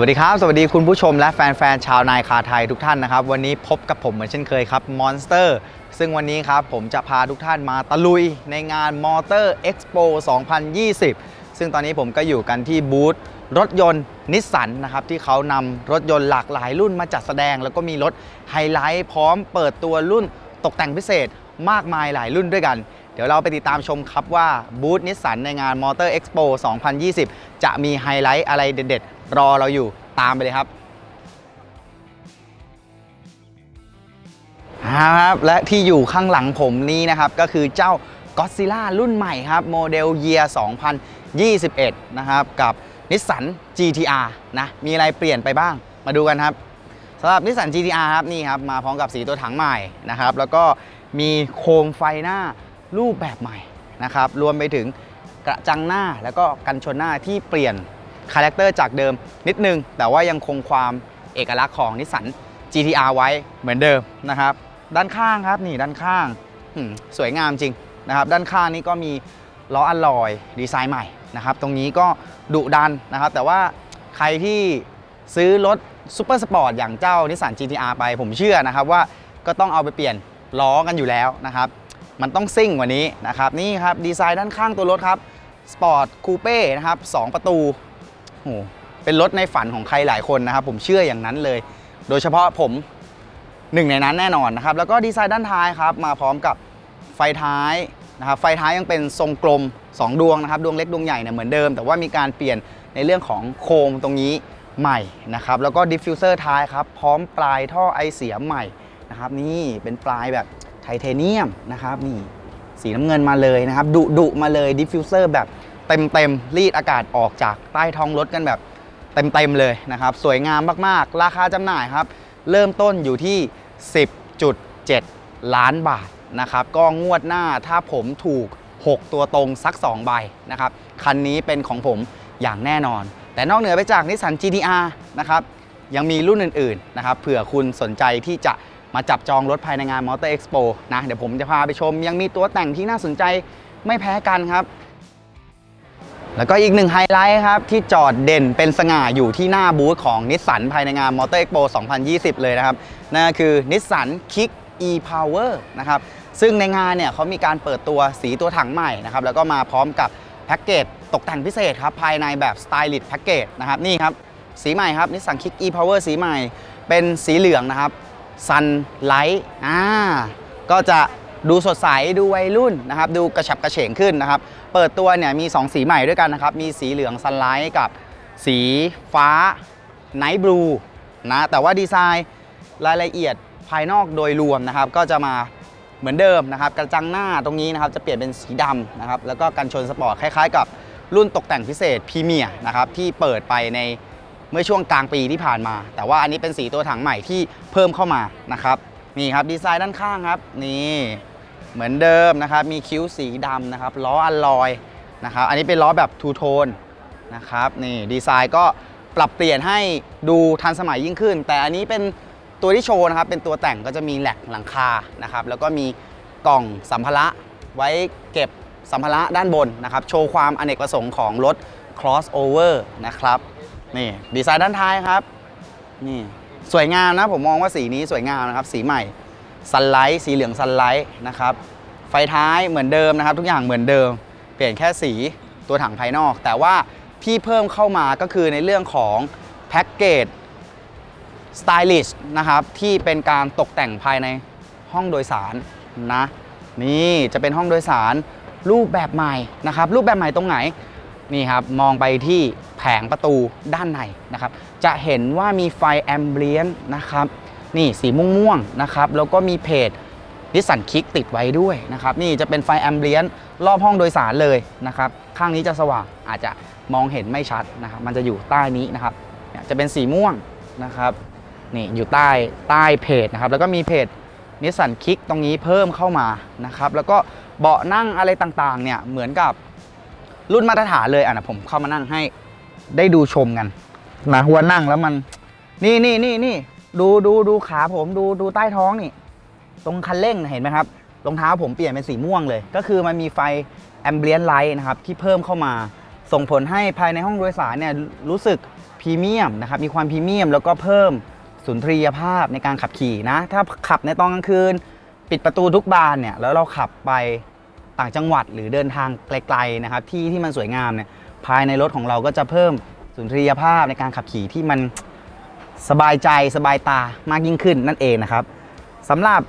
วัสดีครับ สวัสดีคุณผู้ชมและแฟนๆ ชาวนายคาไทยทุกท่านนะครับ วันนี้พบกับผมเหมือนเช่นเคยครับ Monster ซึ่งวันนี้ครับผมจะพาทุกท่านมาตะลุยในงาน Motor Expo 2020 ซึ่งตอนนี้ผมก็อยู่กันที่บูธรถยนต์นิสสันนะครับ ที่เขานำรถยนต์หลากหลายรุ่นมาจัดแสดง แล้วก็มีรถไฮไลท์พร้อมเปิดตัวรุ่นตกแต่งพิเศษมากมายหลายรุ่นด้วยกันเดี๋ยวเราไปติดตามชมครับว่าบูธนิสสันในงาน Motor Expo 2020 จะมีไฮไลท์อะไรเด็ด รอเราอยู่ตามไปเลยครับครับและที่อยู่ข้างหลังผมนี้นะครับ ก็คือเจ้า Godzilla รุ่นใหม่ครับ โมเดล Year 2021 นะครับ กับนิสสัน GTR นะ มีอะไรเปลี่ยนไปบ้างมาดูกันครับสำหรับนิสสัน GTR ครับ นี่ครับ มาพร้อมกับสีตัวถังใหม่นะครับ แล้วก็มีโคมไฟหน้ารูปแบบใหม่นะครับ รวมไปถึงกระจังหน้าแล้วก็กันชนหน้าที่เปลี่ยน คาแรคเตอร์จากเดิมนิดนึง แต่ว่ายังคงความเอกลักษณ์ของนิสสัน GTR ไว้เหมือนเดิมนะครับ ด้านข้างครับนี่ด้านข้างสวยงามจริงนะครับ ด้านข้างนี่ก็มีล้ออัลลอยดีไซน์ใหม่นะครับ ตรงนี้ก็ดุดันนะครับ แต่ว่าใครที่ซื้อรถซูเปอร์สปอร์ตอย่างเจ้านิสสัน GTR ไปผมเชื่อนะครับว่าก็ต้องเอาไปเปลี่ยนล้อกันอยู่แล้วนะครับ มันต้องซิ่งกว่านี้นะครับ นี่ครับดีไซน์ด้านข้างตัวรถครับสปอร์ตคูเป้นะครับ 2 ประตู หเป็นรถในฝันของใครหลายคนนะครับ ผมเชื่ออย่างนั้นเลย โดยเฉพาะผมหนึ่งในนั้นแน่นอนนะครับ แล้วก็ดีไซน์ด้านท้ายครับ มาพร้อมกับไฟท้ายนะครับ ไฟท้ายยังเป็นทรงกลม 2 ดวงนะครับ ดวงเล็กดวงใหญ่เนี่ยเหมือนเดิม แต่ว่ามีการเปลี่ยนในเรื่องของโคมตรงนี้ใหม่นะครับ แล้วก็ดิฟฟิวเซอร์ท้ายครับ พร้อมปลายท่อไอเสียใหม่นะครับ นี่เป็นปลายแบบไทเทเนียมนะครับ นี่สีน้ำเงินมาเลยนะครับ ดุดุมาเลยดิฟฟิวเซอร์แบบ เต็มเต็มๆรีดอากาศออกจากใต้ท้องรถกันแบบเต็มเต็มๆเลยนะครับ สวยงามมากๆ ราคาจำหน่ายครับ เริ่มต้นอยู่ที่ 10.7 ล้านบาทนะครับ ก็งวดหน้าถ้าผมถูก 6 ตัวตรงสัก 2 ใบนะครับ คันนี้เป็นของผมอย่างแน่นอน แต่นอกเหนือไปจากนิสสัน GTR นะครับ ยังมีรุ่นอื่นๆนะครับ เผื่อคุณสนใจที่จะมาจับจองรถภายในงาน Motor Expo นะ เดี๋ยวผมจะพาไปชม ยังมีตัวแต่งที่น่าสนใจไม่แพ้กันครับ แล้วก็อีกหนึ่งไฮไลท์ครับ ที่จอดเด่นเป็นสง่าอยู่ที่หน้าบูธของนิสสันภายในงาน Motor Expo 2020 เลยนะครับ นั่นคือนิสสัน Kick e-Power นะครับ ซึ่งในงานเนี่ยเขามีการเปิดตัวสีตัวถังใหม่นะครับ แล้วก็มาพร้อมกับแพ็กเกจตกแต่งพิเศษครับ ภายในแบบ Stylish Package นะครับ นี่ครับ สีใหม่ครับนิสสัน Kick e-Power สีใหม่ เป็นสีเหลืองนะครับซันไลท์อ่าก็จะดูสดใสดูวัยรุ่นนะครับ ดูกระฉับกระเฉงขึ้นนะครับ เปิดตัวเนี่ยมี 2 สีใหม่ด้วยกันนะครับ มีสีเหลืองซันไลท์กับสีฟ้าไนท์บลูนะแต่ว่าดีไซน์รายละเอียดภายนอกโดยรวมนะครับ ก็จะมาเหมือนเดิมนะครับ กระจังหน้าตรงนี้นะครับ จะเปลี่ยนเป็นสีดำนะครับ แล้วก็กันชนสปอร์ตคล้ายๆ กับรุ่นตกแต่งพิเศษพรีเมียร์นะครับ ที่เปิดไปในเมื่อช่วงกลางปีที่ผ่านมา แต่ว่าอันนี้เป็นสีตัวถังใหม่ที่เพิ่มเข้ามานะครับนี่ครับดีไซน์ด้านข้างครับนี่ เหมือนเดิมนะครับ มีคิ้วสีดำนะครับ ล้ออัลลอยนะครับ อันนี้เป็นล้อแบบทูโทนนะครับ นี่ดีไซน์ก็ปรับเปลี่ยนให้ดูทันสมัยยิ่งขึ้น แต่อันนี้เป็นตัวที่โชว์นะครับ เป็นตัวแต่งก็จะมีแหลกหลังคานะครับ แล้วก็มีกล่องสัมภาระไว้เก็บสัมภาระด้านบนนะครับ โชว์ความอเนกประสงค์ของรถ crossover นะครับ นี่ดีไซน์ด้านท้ายครับ นี่สวยงามนะผมมองว่าสีนี้สวยงามนะครับ สีใหม่ ซันไลท์สีเหลืองซันไลท์นะครับไฟท้ายเหมือนเดิมนะครับ ทุกอย่างเหมือนเดิม เปลี่ยนแค่สีตัวถังภายนอก แต่ว่าที่เพิ่มเข้ามาก็คือในเรื่องของแพ็กเกจสไตลิชนะครับที่เป็นการตกแต่งภายในห้องโดยสารนะนี่จะเป็นห้องโดยสารรูปแบบใหม่นะครับ รูปแบบใหม่ตรงไหนนี่ครับมองไปที่แผงประตูด้านในนะครับ จะเห็นว่ามีไฟแอมเบียนนะครับ นี่สีม่วงๆนะครับแล้วก็มีเพจนิสสันคิกติดไว้ด้วยนะครับนี่จะเป็นไฟแอมเบียนรอบห้องโดยสารเลยนะครับข้างนี้จะสว่างอาจจะมองเห็นไม่ชัดนะครับมันจะอยู่ใต้นี้นะครับจะเป็นสีม่วงนะครับนี่อยู่ใต้ใต้เพจนะครับแล้วก็มีเพจนิสสันคิกตรงนี้เพิ่มเข้ามานะครับแล้วก็เบาะนั่งอะไรต่างๆเนี่ยเหมือนกับรุ่นมาตรฐานเลยอะนะผมเข้ามานั่งให้ได้ดูชมกันนะว่านั่งแล้วมันนี่นี่นี่นี่ ดูดูดูขาผมดูดูใต้ท้องนี่ ตรงคันเร่งเห็นไหมครับรองเท้าผมเปลี่ยนเป็นสีม่วงเลย ก็คือมันมีไฟแอมเบียนไลท์นะครับที่เพิ่มเข้ามาส่งผลให้ภายในห้องโดยสารเนี่ยรู้สึกพรีเมียมนะครับมีความพรีเมียมแล้วก็เพิ่มสุนทรียภาพในการขับขี่นะ ถ้าขับในตอนกลางคืน ปิดประตูทุกบานเนี่ยแล้วเราขับไปต่างจังหวัดหรือเดินทางไกลๆนะครับที่ที่มันสวยงามเนี่ยภายในรถของเราก็จะเพิ่มสุนทรียภาพในการขับขี่ที่มัน สบายใจสบายตามากยิ่งขึ้นนั่นเองนะครับสำหรับ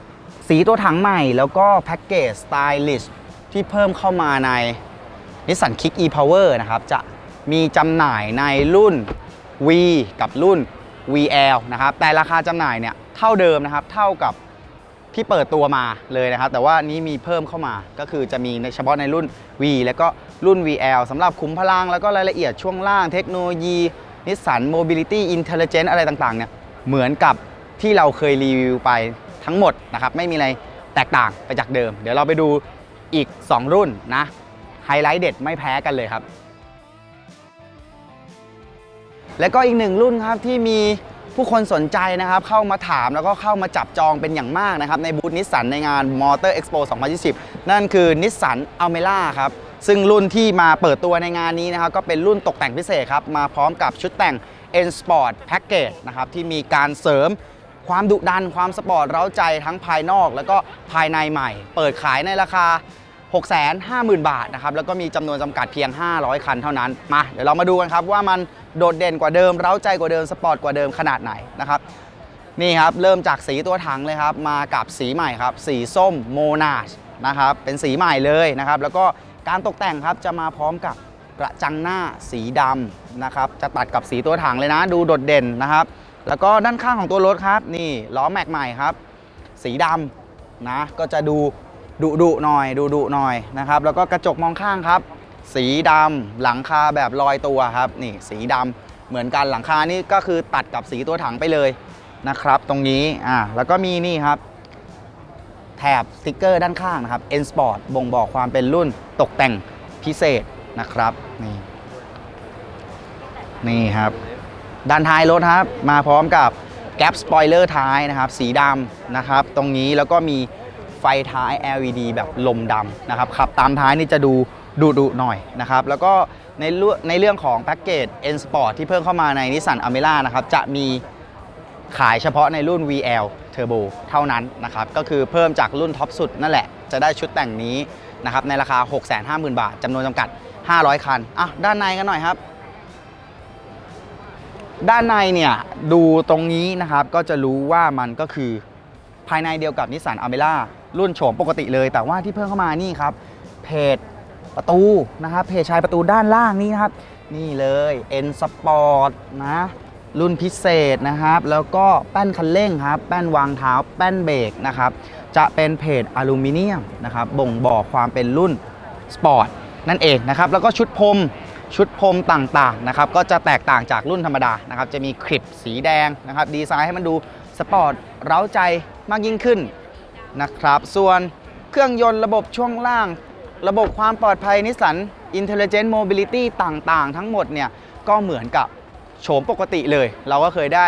สีตัวถังใหม่แล้วก็แพ็กเกจสไตลิชที่เพิ่มเข้ามาใน Nissan Kick e-Power นะครับ จะมีจำหน่ายในรุ่น V กับรุ่น VL นะครับ แต่ราคาจำหน่ายเนี่ยเท่าเดิมนะครับ เท่ากับที่เปิดตัวมาเลยนะครับ แต่ว่านี้มีเพิ่มเข้ามา ก็คือจะมีในเฉพาะในรุ่น V แล้วก็รุ่น VL สำหรับขุมพลังแล้วก็รายละเอียดช่วงล่างเทคโนโลยี Nissan Mobility Intelligence อะไรต่างๆเนี่ยเหมือนกับที่เราเคยรีวิวไปทั้งหมดนะครับ ไม่มีอะไรแตกต่างไปจากเดิม เดี๋ยวเราไปดูอีก 2 รุ่นนะไฮไลท์เด็ดไม่แพ้กันเลยครับ และก็อีกหนึ่งรุ่นครับที่มีผู้คนสนใจนะครับ เข้ามาถามแล้วก็เข้ามาจับจองเป็นอย่างมากนะครับ ในบูธนิสสันในงาน Motor Expo 2020 นั่นคือนิสสันอัลเมล่าครับ ซึ่งรุ่นที่มาเปิดตัวในงานนี้นะครับก็เป็นรุ่นตกแต่งพิเศษครับ มาพร้อมกับชุดแต่ง N Sport Package นะครับที่มีการเสริมความดุดันความสปอร์ตเร้าใจทั้งภายนอก แล้วก็ภายในใหม่ เปิดขายในราคา 650,000 บาทนะครับแล้วก็มีจำนวนจำกัดเพียง 500 คันเท่านั้น มา เดี๋ยวเรามาดูกันครับว่ามันโดดเด่นกว่าเดิม เร้าใจกว่าเดิมสปอร์ตกว่าเดิมขนาดไหนนะครับนี่ครับ เริ่มจากสีตัวถังเลยครับ มากับสีใหม่ครับ สีส้มโมนาชนะครับเป็นสีใหม่เลยนะครับ แล้วก็ การตกแต่งครับจะมาพร้อมกับกระจังหน้าสีดำนะครับ จะตัดกับสีตัวถังเลยนะ ดูโดดเด่นนะครับ แล้วก็ด้านข้างของตัวรถครับ นี่ล้อแม็กใหม่ครับ สีดำนะก็จะดูดุดุหน่อยดูดุหน่อยนะครับ แล้วก็กระจกมองข้างครับ สีดำหลังคาแบบลอยตัวครับนี่สีดำเหมือนกันหลังคานี่ก็คือตัดกับสีตัวถังไปเลยนะครับ ตรงนี้อ่าแล้วก็มีนี่ครับ แถบสติกเกอร์ด้านข้างนะครับ N Sport บ่งบอกความเป็นรุ่นตกแต่งพิเศษนะครับ นี่ นี่ครับ ด้านท้ายรถครับ มาพร้อมกับแก p สปอยเลอร์ท้ายนะครับ สีดำนะครับ ตรงนี้แล้วก็มีไฟท้าย LED แบบลมดำนะครับขับตามท้ายนี่จะดูดุดุหน่อยนะครับ แล้วก็ในเรื่องในเรื่องของแพ็กเกจ N Sport ที่เพิ่มเข้ามาใน Nissan Almera นะครับ จะมี ขายเฉพาะในรุ่น VL Turbo เท่านั้นนะครับ ก็คือเพิ่มจากรุ่นท็อปสุดนั่นแหละ จะได้ชุดแต่งนี้นะครับในราคา 650,000 บาทจำนวนจำกัด 500 คัน อะ ด้านในกันหน่อยครับ ด้านในเนี่ยดูตรงนี้นะครับก็จะรู้ว่ามันก็คือภายในเดียวกับนิสสันอเมร่ารุ่นโฉมปกติเลย แต่ว่าที่เพิ่มเข้ามานี่ครับ เพจประตูนะครับเพจชายประตูด้านล่างนี้นะครับ นี่เลย N Sport นะ รุ่นพิเศษนะครับ แล้วก็แป้นคันเร่งครับ แป้นวางเท้า แป้นเบรกนะครับ จะเป็นเพจอลูมิเนียมนะครับ บ่งบอกความเป็นรุ่นสปอร์ตนั่นเองนะครับ แล้วก็ชุดพรมชุดพรมต่างๆนะครับ ก็จะแตกต่างจากรุ่นธรรมดานะครับ จะมีคลิปสีแดงนะครับ ดีไซน์ให้มันดูสปอร์ตเร้าใจมากยิ่งขึ้นนะครับ ส่วนเครื่องยนต์ระบบช่วงล่าง ระบบความปลอดภัยนิสสัน Intelligent Mobility ต่างๆ ทั้งหมดเนี่ย ก็เหมือนกับ โฉมปกติเลย เราก็เคยได้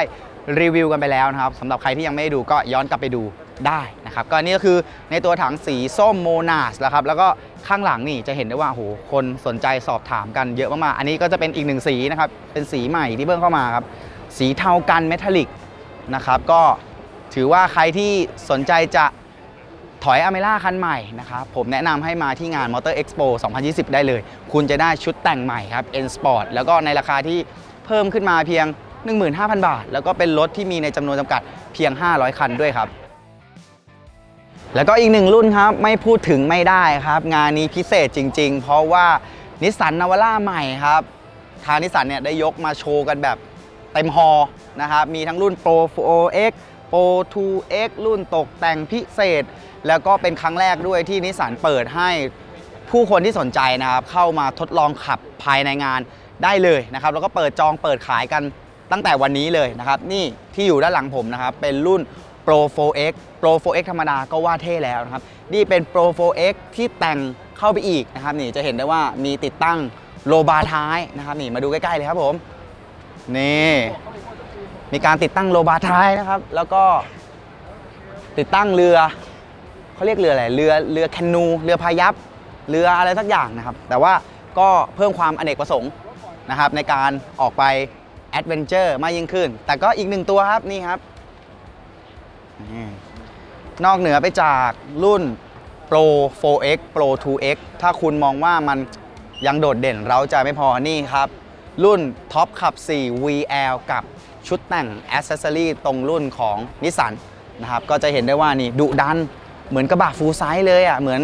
รีวิวกันไปแล้วนะครับสำหรับใครที่ยังไม่ได้ดูก็ย้อนกลับไปดูได้นะครับก็นี่ก็คือในตัวถังสีส้มโมนาสแล้วครับแล้วก็ข้างหลังนี่จะเห็นได้ว่าโหคนสนใจสอบถามกันเยอะมากๆอันนี้ก็จะเป็นอีกหนึ่งสีนะครับเป็นสีใหม่ที่เพิ่มเข้ามาครับสีเทากันเมทัลลิกนะครับก็ถือว่าใครที่สนใจจะถอยอเมล่าคันใหม่นะครับผมแนะนำให้มาที่งาน Motor Expo 2020 ได้เลย คุณจะได้ชุดแต่งใหม่ครับ N Sport แล้วก็ในราคาที่ พิ่มขึ้นมาเพียง 15,000 บาท แล้วก็เป็นรถที่มีในจำนวนจำกัดเพียง 500 คันด้วยครับ แล้วก็อีกหนึ่งรุ่นครับไม่พูดถึงไม่ได้ครับ งานนี้พิเศษจริง ๆ เพราะว่านิสสันนาวาร่าใหม่ครับทางนิสสันเนี่ยได้ยกมาโชว์กันแบบเต็มฮอร์นะครับมีทั้งรุ่น Pro 4X Pro 2X รุ่นตกแต่งพิเศษ แล้วก็เป็นครั้งแรกด้วยที่นิสสันเปิดให้ผู้คนที่สนใจนะครับเข้ามาทดลองขับภายในงาน ได้เลยนะครับแล้วก็เปิดจองเปิดขายกันตั้งแต่วันนี้เลยนะครับ นี่ที่อยู่ด้านหลังผมนะครับ เป็นรุ่น Pro 4X Pro 4X ธรรมดาก็ว่าเท่แล้วนะครับ นี่เป็น Pro 4X ที่แต่งเข้าไปอีกนะครับ นี่จะเห็นได้ว่ามีติดตั้งโลบาร์ท้ายนะครับ นี่มาดูใกล้ๆเลยครับผม นี่มีการติดตั้งโลบาร์ท้ายนะครับ แล้วก็ติดตั้งเรือเขาเรียกเรืออะไรเรือเรือแคนู เรือพายัพเรืออะไรสักอย่างนะครับ แต่ว่าก็เพิ่มความอเนกประสงค์ นะครับในการออกไปแอดเวนเจอร์มากยิ่งขึ้น แต่ก็อีกหนึ่งตัวครับนี่ครับนี่นอกเหนือไปจากรุ่น Pro 4X Pro 2X ถ้าคุณมองว่ามันยังโดดเด่นเราใจะไม่พอนี่ครับ รุ่นท็อปขับ 4 VL กับชุดแต่งอ c เซสซอรีตรงรุ่นของนิสสันนะครับก็จะเห็นได้ว่านี่ดุดัน เหมือนกระบะฟูลไซส์เลยอะเหมือน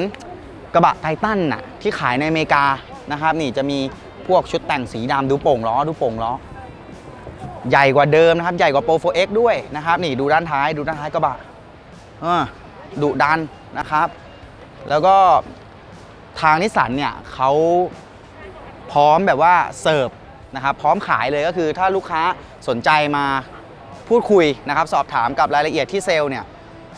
กระบะไททันน่ะที่ขายในอเมริกานะครับนี่จะมี พวกชุดแต่งสีดำดูโป่งล้อดูโป่งล้อ ใหญ่กว่าเดิมนะครับ ใหญ่กว่า Pro 4X ด้วยนะครับ นี่ดูด้านท้ายดูด้านท้ายกระบะดุดันนะครับ แล้วก็ทางนิสสันเนี่ยเขาพร้อมแบบว่าเสิร์ฟนะครับ พร้อมขายเลยก็คือถ้าลูกค้าสนใจมาพูดคุยนะครับ สอบถามกับรายละเอียดที่เซลล์เนี่ย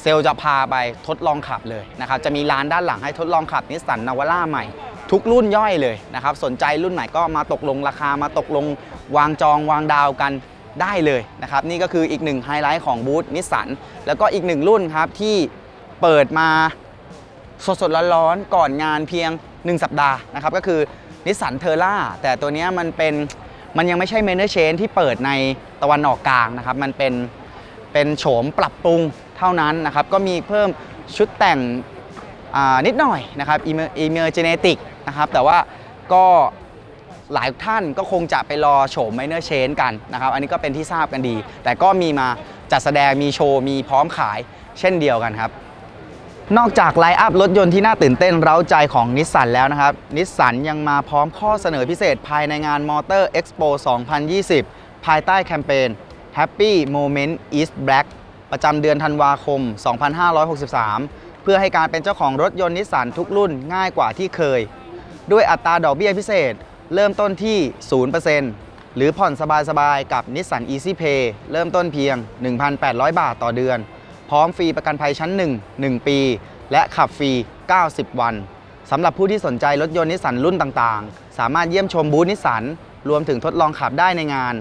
เซลล์จะพาไปทดลองขับเลยนะครับ จะมีร้านด้านหลังให้ทดลองขับนิสสันนาวาร่าใหม่ ทุกรุ่นย่อยเลยนะครับ สนใจรุ่นไหนก็มาตกลงราคามาตกลงวางจองวางดาวกันได้เลยนะครับ นี่ก็คืออีกหนึ่งไฮไลท์ของบูธนิสสันแล้วก็อีกหนึ่งรุ่นครับที่เปิดมาสดสดๆร้อนๆก่อนงานเพียง 1 สัปดาห์นะครับ ก็คือนิสสันเทอร่าแต่ตัวนี้มันเป็นมันยังไม่ใช่เมนเ r อร์เชนที่เปิดในตะวันออกกลางนะครับ มันเป็นเป็นโฉมปรับปรุงเท่านั้นนะครับ ก็มีเพิ่มชุดแต่งอ่านิดหน่อยนะครับอีเมอร์เจเนติก นะครับ แต่ว่าก็หลายท่านก็คงจะไปรอโฉมไมเนอร์เชนกันนะครับ อันนี้ก็เป็นที่ทราบกันดี แต่ก็มีมาจัดแสดงมีโชว์มีพร้อมขายเช่นเดียวกันครับ นอกจากไลน์อัพรถยนต์ที่น่าตื่นเต้นเร้าใจของนิสสันแล้วนะครับนิสสันยังมาพร้อมข้อเสนอพิเศษภายในงาน Motor Expo 2020 ภายใต้แคมเปญ Happy Moment is Black ประจำเดือนธันวาคม 2563 เพื่อให้การเป็นเจ้าของรถยนต์นิสสันทุกรุ่นง่ายกว่าที่เคย ด้วยอัตราดอกเบี้ยพิเศษ เริ่มต้นที่ 0%หรือผ่อนสบายๆ กับ Nissan Easy Pay เริ่มต้นเพียง 1,800 บาทต่อเดือน พร้อมฟรีประกันภัยชั้น 1 1 ปี และขับฟรี 90 วันสำหรับผู้ที่สนใจรถยนต์นิสสันรุ่นต่างๆ สามารถเยี่ยมชมบูธนิสสันรวมถึงทดลองขับได้ในงาน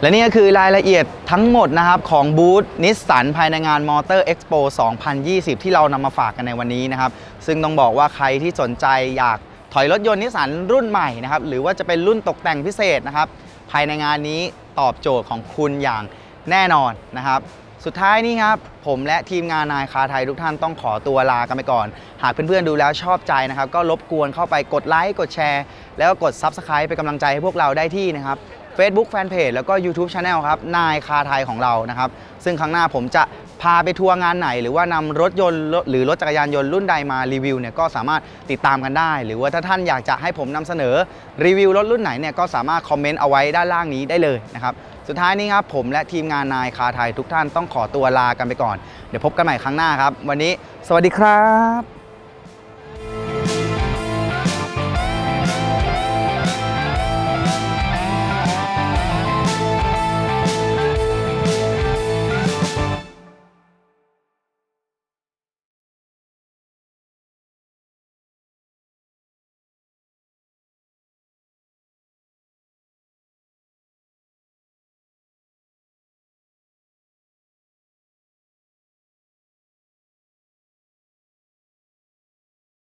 และนี่ก็คือรายละเอียดทั้งหมดนะครับของบูธนิสสันภายในงาน Motor Expo 2020 ที่เรานำมาฝากกันในวันนี้นะครับ ซึ่งต้องบอกว่าใครที่สนใจอยากถอยรถยนต์นิสสันรุ่นใหม่นะครับ หรือว่าจะเป็นรุ่นตกแต่งพิเศษนะครับ ภายในงานนี้ตอบโจทย์ของคุณอย่างแน่นอนนะครับ สุดท้ายนี้ครับ ผมและทีมงานนายคาไทยทุกท่านต้องขอตัวลากันไปก่อน หากเพื่อนๆดูแล้วชอบใจนะครับ ก็รบกวนเข้าไปกดไลค์กดแชร์ แล้วก็กด Subscribe เป็นกำลังใจให้พวกเราได้ที่นะครับ Facebook Fanpage แล้วก็ YouTube Channel ครับนายคาไทยของเรานะครับ ซึ่งครั้งหน้าผมจะพาไปทัวร์งานไหน หรือว่านำรถยนต์หรือรถจักรยานยนต์รุ่นใดมารีวิวเนี่ยก็สามารถติดตามกันได้ หรือว่าถ้าท่านอยากจะให้ผมนำเสนอรีวิวรถรุ่นไหนเนี่ยก็สามารถคอมเมนต์เอาไว้ด้านล่างนี้ได้เลยนะครับสุดท้ายนี้ครับผมและทีมงานนายคาไทยทุกท่านต้องขอตัวลากันไปก่อน เดี๋ยวพบกันใหม่ครั้งหน้าครับ วันนี้สวัสดีครับ